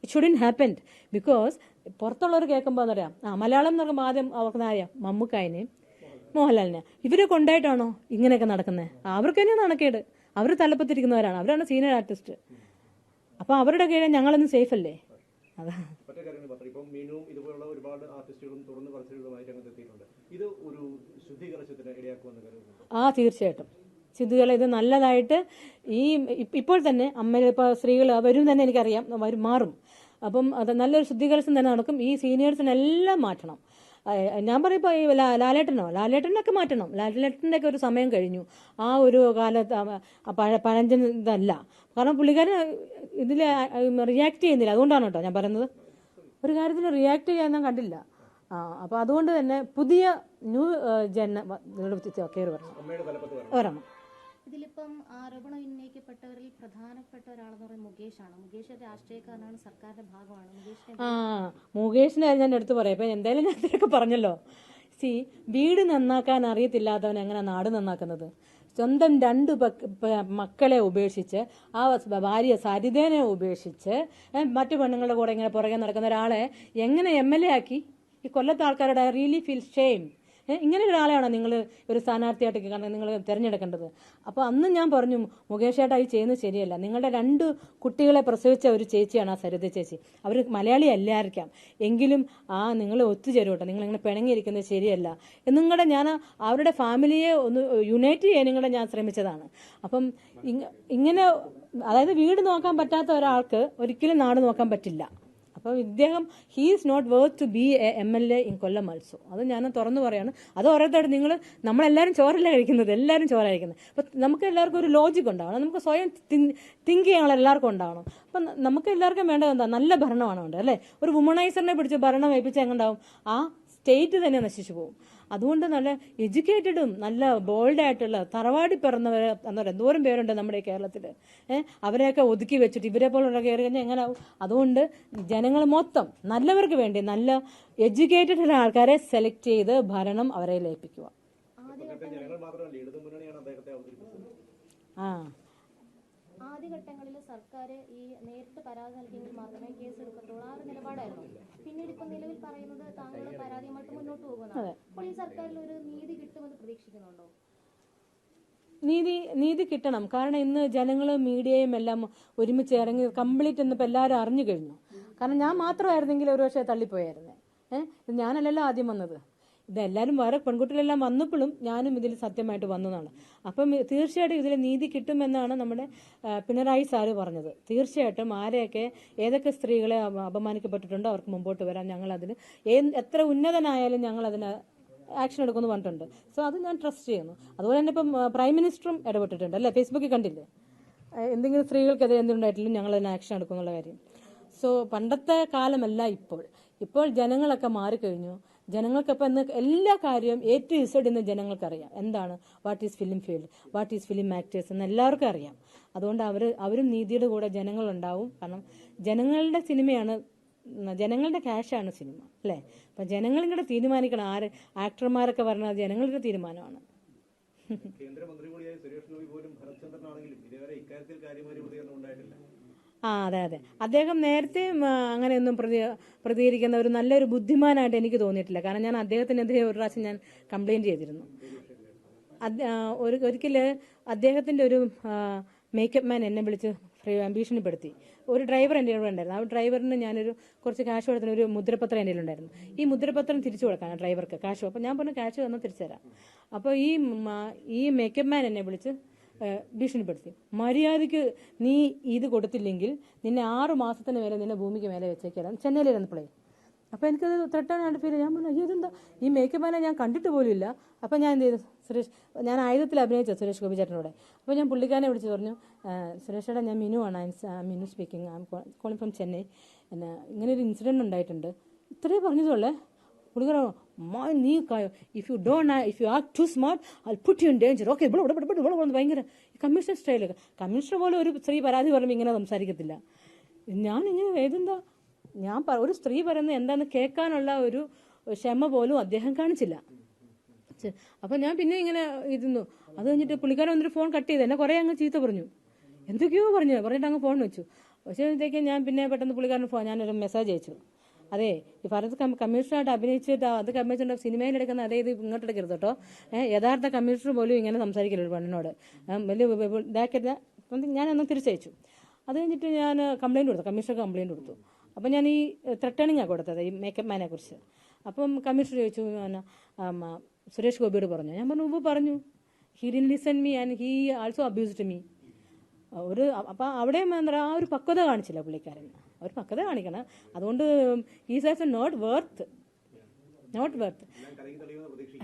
ഇറ്റ് ഷുഡിൻ ഹാപ്പൻ ബിക്കോസ് പുറത്തുള്ളവർ കേൾക്കുമ്പോൾ എന്നറിയാം ആ മലയാളം എന്ന് പറയുമ്പോൾ ആദ്യം അവർക്ക് അറിയാം മമ്മൂക്കായനെയും മോഹൻലാലിനെ. ഇവരെ കൊണ്ടായിട്ടാണോ ഇങ്ങനെയൊക്കെ നടക്കുന്നത് അവർക്ക് തന്നെ നടക്കേട് അവർ തലപ്പത്തിരിക്കുന്നവരാണ്. അവരാണ് സീനിയർ ആർട്ടിസ്റ്റ്. അപ്പോൾ അവരുടെ കീഴിൽ ഞങ്ങളൊന്നും സേഫ് അല്ലേ അതാ മറ്റേ കാര്യങ്ങൾ മാത്രം. ഇപ്പം മീനുവും ഇതുപോലുള്ള ഒരുപാട് ആർട്ടിസ്റ്റുകളും തുറന്ന് പറച്ചിലുകളുമായി രംഗത്തെത്തിയിട്ടുണ്ട്. ഇത് ഒരു ശുദ്ധീകരണത്തിന് ഇടയാക്കുമെന്ന് കരുതുന്നു. ആ തീർച്ചയായിട്ടും. സിദ്ധുകളെ ഇത് നല്ലതായിട്ട് ഈ ഇപ്പോൾ തന്നെ അമ്മ ഇപ്പോൾ സ്ത്രീകൾ വരും തന്നെ എനിക്കറിയാം വരും മാറും. അപ്പം അത് നല്ലൊരു ശുദ്ധീകരണം തന്നെ നടക്കും. ഈ സീനിയേഴ്സിനെല്ലാം മാറ്റണം. ഞാൻ പറയുമ്പോൾ ഈ ലാ- ലാലേട്ടനോ? ലാലേട്ടനൊക്കെ മാറ്റണം. ലാലേട്ടന്റെ ഒക്കെ ഒരു സമയം കഴിഞ്ഞു. ആ ഒരു കാലത്ത് പഴ പഴഞ്ചൻ ഇതല്ല. കാരണം പുള്ളിക്കാരൻ ഇതിൽ റിയാക്ട് ചെയ്യുന്നില്ല. അതുകൊണ്ടാണ് കേട്ടോ ഞാൻ പറയുന്നത്. ഒരു കാര്യത്തിൽ റിയാക്ട് ചെയ്യാൻ ഞാൻ കണ്ടില്ല. ആ അപ്പോൾ അതുകൊണ്ട് തന്നെ പുതിയ ന്യൂ ജന കയറി വരണം വരണം ഇതിലിപ്പം ആരോപണം ഉന്നയിക്കപ്പെട്ടവരിൽ പ്രധാനപ്പെട്ട ഒരാളെന്ന് പറയുന്നത് മുകേഷാണ്. മുകേഷ് രാഷ്ട്രീയക്കാരനാണ് സർക്കാരിന്റെ ഭാഗമാണ്. ആ മുകേഷിന്റെ കാര്യം ഞാൻ എടുത്തു പറയാം. ഇപ്പൊ എന്തായാലും ഞാൻ ഇതൊക്കെ പറഞ്ഞല്ലോ. സി വീട് നന്നാക്കാൻ അറിയത്തില്ലാത്തവൻ എങ്ങനെ നാട് നന്നാക്കുന്നത്? സ്വന്തം രണ്ട് മക്കളെ ഉപേക്ഷിച്ച് ആ ഭാര്യ സരിതേനെ ഉപേക്ഷിച്ച് മറ്റു പെണ്ണുങ്ങളുടെ കൂടെ ഇങ്ങനെ പുറകെ നടക്കുന്ന ഒരാളെ എങ്ങനെ എം എൽ എ ആക്കി? ഈ കൊല്ലത്തെ ആൾക്കാരുടെ റിയലി ഫീൽ ഷെയിം. ഇങ്ങനെ ഒരാളെയാണോ നിങ്ങൾ ഒരു സ്ഥാനാർത്ഥിയായിട്ട് കാരണം നിങ്ങൾ തിരഞ്ഞെടുക്കേണ്ടത്? അപ്പോൾ അന്ന് ഞാൻ പറഞ്ഞു മുകേഷ് ചേട്ടാ ഈ ചെയ്യുന്നത് ശരിയല്ല. നിങ്ങളുടെ രണ്ട് കുട്ടികളെ പ്രസവിച്ച ഒരു ചേച്ചിയാണ് ആ സരിത ചേച്ചി. അവർ മലയാളി അല്ലായിരിക്കാം. എങ്കിലും ആ നിങ്ങൾ ഒത്തുചേരും നിങ്ങൾ ഇങ്ങനെ പിണങ്ങിയിരിക്കുന്നത് ശരിയല്ല. നിങ്ങളുടെ ഞാൻ അവരുടെ ഫാമിലിയെ ഒന്ന് യുണൈറ്റ് ചെയ്യാൻ നിങ്ങളുടെ ഞാൻ ശ്രമിച്ചതാണ്. അപ്പം ഇങ്ങനെ അതായത് വീട് നോക്കാൻ പറ്റാത്ത ഒരാൾക്ക് ഒരിക്കലും നാട് നോക്കാൻ പറ്റില്ല. അപ്പോൾ ഇദ്ദേഹം he is not worth to be a M L A in Kollam മത്സോ അത് ഞാൻ തുറന്നു പറയാണ്. അത് ഓരോരുത്തരും നിങ്ങൾ നമ്മളെല്ലാവരും ചോറല്ല കഴിക്കുന്നത്? എല്ലാവരും ചോര കഴിക്കുന്നത്? അപ്പോൾ നമുക്ക് എല്ലാവർക്കും ഒരു ലോജിക് ഉണ്ടാവണം. നമുക്ക് സ്വയം തിങ്ക് ചെയ്യാനുള്ള എല്ലാവർക്കും ഉണ്ടാവണം. അപ്പം നമുക്ക് എല്ലാവർക്കും വേണ്ടത് എന്താ? നല്ല ഭരണമാണ് വേണ്ടത് അല്ലേ? ഒരു വുമണൈസറിനെ പിടിച്ച് ഭരണം ഏൽപ്പിച്ചാൽ എങ്ങുണ്ടാവും ആ സ്റ്റേറ്റ് തന്നെ നശിച്ചു പോകും. അതുകൊണ്ട് നല്ല എഡ്യൂക്കേറ്റഡും നല്ല ബോൾഡായിട്ടുള്ള തറവാടി പിറന്നവർ എന്നവർ എന്തോരം പേരുണ്ട് നമ്മുടെ കേരളത്തിൽ അവരെയൊക്കെ ഒതുക്കി വെച്ചിട്ട് ഇവരെ പോലുള്ള കയറി കഴിഞ്ഞാൽ എങ്ങനെ ആവും? അതുകൊണ്ട് ജനങ്ങൾ മൊത്തം നല്ലവർക്ക് വേണ്ടി നല്ല എഡ്യൂക്കേറ്റഡ് ആൾക്കാരെ സെലക്ട് ചെയ്ത് ഭരണം അവരെ ലയിപ്പിക്കുക. ഇപ്പോഴത്തെ ജനങ്ങൾ മാത്രമല്ല ഇടതു മുന്നണിയാണ് അദ്ദേഹത്തെ അവതരിപ്പിച്ചത്. ആ. ആദ്യഘട്ടങ്ങളിൽ സർക്കാർ ഈ നേരിട്ട് പരാതി നൽകിയെങ്കിൽ മാത്രമേ കേസ് എടുക്കത്തുള്ളൂ ആ ഒരു നിലപാടായിരുന്നു. പിന്നീട് ഇപ്പം നിലവിൽ പറയുന്നത് താങ്കളുടെ പരാതിയുമായിട്ട് മുന്നോട്ട് പോകുന്നതാണ്. അപ്പോൾ ഈ സർക്കാരിൽ ഒരു നീതി കിട്ടുമെന്ന് പ്രതീക്ഷിക്കുന്നുണ്ടോ? നീതി നീതി കിട്ടണം. കാരണം ഇന്ന് ജനങ്ങളും മീഡിയയും എല്ലാം ഒരുമിച്ച് ഇറങ്ങി കംപ്ലീറ്റ് എന്നിപ്പോൾ എല്ലാവരും അറിഞ്ഞു കഴിഞ്ഞു. കാരണം ഞാൻ മാത്രമായിരുന്നെങ്കിൽ ഒരു പക്ഷേ തള്ളിപ്പോയായിരുന്നേ. ഏഹ് ഞാനല്ലല്ലോ ആദ്യം വന്നത്. ഇതെല്ലാവരും വേറെ പെൺകുട്ടികളെല്ലാം വന്നപ്പോഴും ഞാനും ഇതിൽ സത്യമായിട്ട് വന്നതാണ്. അപ്പം തീർച്ചയായിട്ടും ഇതിൽ നീതി കിട്ടുമെന്നാണ് നമ്മുടെ പിണറായി സാറ് പറഞ്ഞത്. തീർച്ചയായിട്ടും ആരെയൊക്കെ ഏതൊക്കെ സ്ത്രീകളെ അപ- അപമാനിക്കപ്പെട്ടിട്ടുണ്ടോ അവർക്ക് മുമ്പോട്ട് വരാൻ ഞങ്ങൾ അതിന് എത്ര ഉന്നതനായാലും ഞങ്ങൾ അതിന് ആക്ഷൻ എടുക്കുമെന്ന് പറഞ്ഞിട്ടുണ്ട്. സോ അത് ഞാൻ ട്രസ്റ്റ് ചെയ്യുന്നു. അതുപോലെ തന്നെ ഇപ്പം പ്രൈം മിനിസ്റ്ററും ഇടപെട്ടിട്ടുണ്ട്. അല്ലേ? ഫേസ്ബുക്കിൽ കണ്ടില്ലേ? എന്തെങ്കിലും സ്ത്രീകൾക്കെതിരെ എന്തുണ്ടായിട്ടില്ല ഞങ്ങൾ അതിന് ആക്ഷൻ എടുക്കും എന്നുള്ള കാര്യം. സോ പണ്ടത്തെ കാലമല്ല ഇപ്പോൾ. ഇപ്പോൾ ജനങ്ങളൊക്കെ മാറിക്കഴിഞ്ഞു. ജനങ്ങൾക്കിപ്പോൾ ഇന്ന് എല്ലാ കാര്യവും എ ടു ഇസഡ് എന്ന് ജനങ്ങൾക്കറിയാം. എന്താണ്? What is film field what is film actors എന്ന് എല്ലാവർക്കും അറിയാം. അതുകൊണ്ട് അവർ അവരും നീതിയുടെ കൂടെ ജനങ്ങളുണ്ടാവും. കാരണം ജനങ്ങളുടെ സിനിമയാണ് ജനങ്ങളുടെ ക്യാഷാണ് സിനിമ അല്ലേ? അപ്പം ജനങ്ങളും കൂടെ തീരുമാനിക്കണം. ആര് ആക്ടർമാരൊക്കെ പറഞ്ഞാൽ ജനങ്ങളുടെ തീരുമാനമാണ്. കേന്ദ്രമന്ത്രി കൂടിയായ സുരേഷ് ഗോപി പോലും ഭരത്ചന്ദ്രനാണെങ്കിലും ഇതുവരെ ഇക്കാര്യത്തിൽ കാര്യമായ പ്രതികരണം ഉണ്ടായിട്ടില്ല. ആ അതെ അതെ. അദ്ദേഹം നേരത്തെ അങ്ങനെയൊന്നും പ്രതി പ്രതികരിക്കുന്ന ഒരു നല്ലൊരു ബുദ്ധിമാനായിട്ട് എനിക്ക് തോന്നിയിട്ടില്ല. കാരണം ഞാൻ അദ്ദേഹത്തിനെതിരെ ഒരു പ്രാവശ്യം ഞാൻ കംപ്ലൈന്റ് ചെയ്തിരുന്നു. ഒരു ഒരിക്കൽ അദ്ദേഹത്തിന്റെ ഒരു മേക്കപ്പ് മാൻ എന്നെ വിളിച്ച് ഭീഷണിപ്പെടുത്തി ഒരു ഡ്രൈവർ എന്റെ കൂടെ ഉണ്ടായിരുന്നു. ആ ഡ്രൈവറിന് ഞാനൊരു കുറച്ച് ക്യാഷ് കൊടുത്തിന് ഒരു മുദ്രപത്രം എന്റെ ഉണ്ടായിരുന്നു ഈ മുദ്രപത്രം തിരിച്ചു കൊടുക്കാൻ ഡ്രൈവർക്ക് കാശ് അപ്പോൾ ഞാൻ പറഞ്ഞു ക്യാഷ് തന്നാൽ തിരിച്ചു തരാം അപ്പോൾ ഈ ഈ മേക്കപ്പ് മാൻ എന്നെ വിളിച്ച് ഭീഷണിപ്പെടുത്തി. മര്യാദയ്ക്ക് നീ ഇത് കൊടുത്തില്ലെങ്കിൽ നിന്നെ ആറ് മാസത്തിന് മേലെ നിന്നെ ഭൂമിക്ക് മേലെ വെച്ചേക്കാം ചെന്നൈയിലിരുന്നപ്പോഴേ അപ്പോൾ എനിക്കത് ത്രട്ടാനായിട്ട് ഫീൽ ഞാൻ പറഞ്ഞു ഇതെന്താ? ഈ മേക്കപ്പ് മാനെ ഞാൻ കണ്ടിട്ട് പോലും ഇല്ല. അപ്പോൾ ഞാൻ എന്ത് ചെയ്തു? സുരേഷ് ഞാൻ ആയുധത്തിൽ അഭിനയിച്ച സുരേഷ് ഗോപി ചേട്ടനോടെ. അപ്പോൾ ഞാൻ പുള്ളിക്കാരനെ വിളിച്ച് പറഞ്ഞു സുരേഷ് ഞാൻ മിനു ആണ്. Minu speaking. I am calling from Chennai. എന്നാ ഇങ്ങനെ ഒരു ഇൻസിഡന്റ് ഉണ്ടായിട്ടുണ്ട്. ഇത്രയേ പറഞ്ഞതുള്ളേ? പുള്ളിക്കാരോ മാ നീ if you don't if you are too smart I put you in danger okay ഇവിടെ ഇവിടെ ഇവിടെ ഇവിടെ ഭയങ്കര കമ്മീഷൻ സ്റ്റൈലൊക്കെ കമ്മീഷണർ പോലെ ഒരു സ്ത്രീ പരാതി പറയുമ്പോൾ ഇങ്ങനെ സംസാരിക്കത്തില്ല. ഞാനിങ്ങനെ ഏതെന്താ ഞാൻ ഒരു സ്ത്രീ പറയുന്നത് എന്താന്ന് കേൾക്കാനുള്ള ഒരു ക്ഷമ പോലും അദ്ദേഹം കാണിച്ചില്ല. അപ്പൊ ഞാൻ പിന്നെ ഇങ്ങനെ ഇരുന്നു. അത് കഴിഞ്ഞിട്ട് പുള്ളിക്കാരൻ വന്നിട്ട് ഫോൺ കട്ട് ചെയ്ത് എന്നെ കുറെ അങ്ങ് ചീത്ത പറഞ്ഞു. എന്തൊക്കെയോ പറഞ്ഞു പറഞ്ഞിട്ട് അങ്ങ് ഫോൺ വെച്ചു. പക്ഷേ ഞാൻ പിന്നെ പെട്ടെന്ന് പുള്ളിക്കാരൻ ഫോൺ ഞാനൊരു മെസ്സേജ് അയച്ചു. അതെ ഈ ഭാരത് കമ്മീഷണറായിട്ട് അഭിനയിച്ചിട്ട് അത് കമ്മീഷണർ സിനിമയിൽ എടുക്കുന്ന അതേ ഇത് ഇങ്ങോട്ട് എടുക്കരുത് കേട്ടോ യഥാർത്ഥ കമ്മീഷണർ പോലും ഇങ്ങനെ സംസാരിക്കില്ല ഒരു പെണ്ണിനോട്. വലിയ ഇതാക്കരുത്. ഞാനൊന്ന് തിരിച്ചയച്ചു. അത് കഴിഞ്ഞിട്ട് ഞാൻ കംപ്ലയിന്റ് കൊടുത്തു കമ്മീഷണർ കംപ്ലയിന്റ് കൊടുത്തു. അപ്പം ഞാൻ ഈ ത്രട്ടണിങ് ആണ് കൊടുത്തത് ഈ മേക്കപ്പ് മാനെ കുറിച്ച്. അപ്പം കമ്മീഷണർ ചോദിച്ചു സുരേഷ് ഗോപിയോട് പറഞ്ഞു? ഞാൻ പറഞ്ഞു ഉപ്പ് പറഞ്ഞു. He didn't listen me and he also abused me ഒരു അപ്പം അവിടെയും എന്താ ആ ഒരു പക്വത കാണിച്ചില്ല പുള്ളിക്കാരൻ ഒരു പക്വത കാണിക്കണം. അതുകൊണ്ട് is as a not worth not worth എല്ലാം കലങ്ങി തെളിയുമെന്ന് പ്രതീക്ഷിക്കാം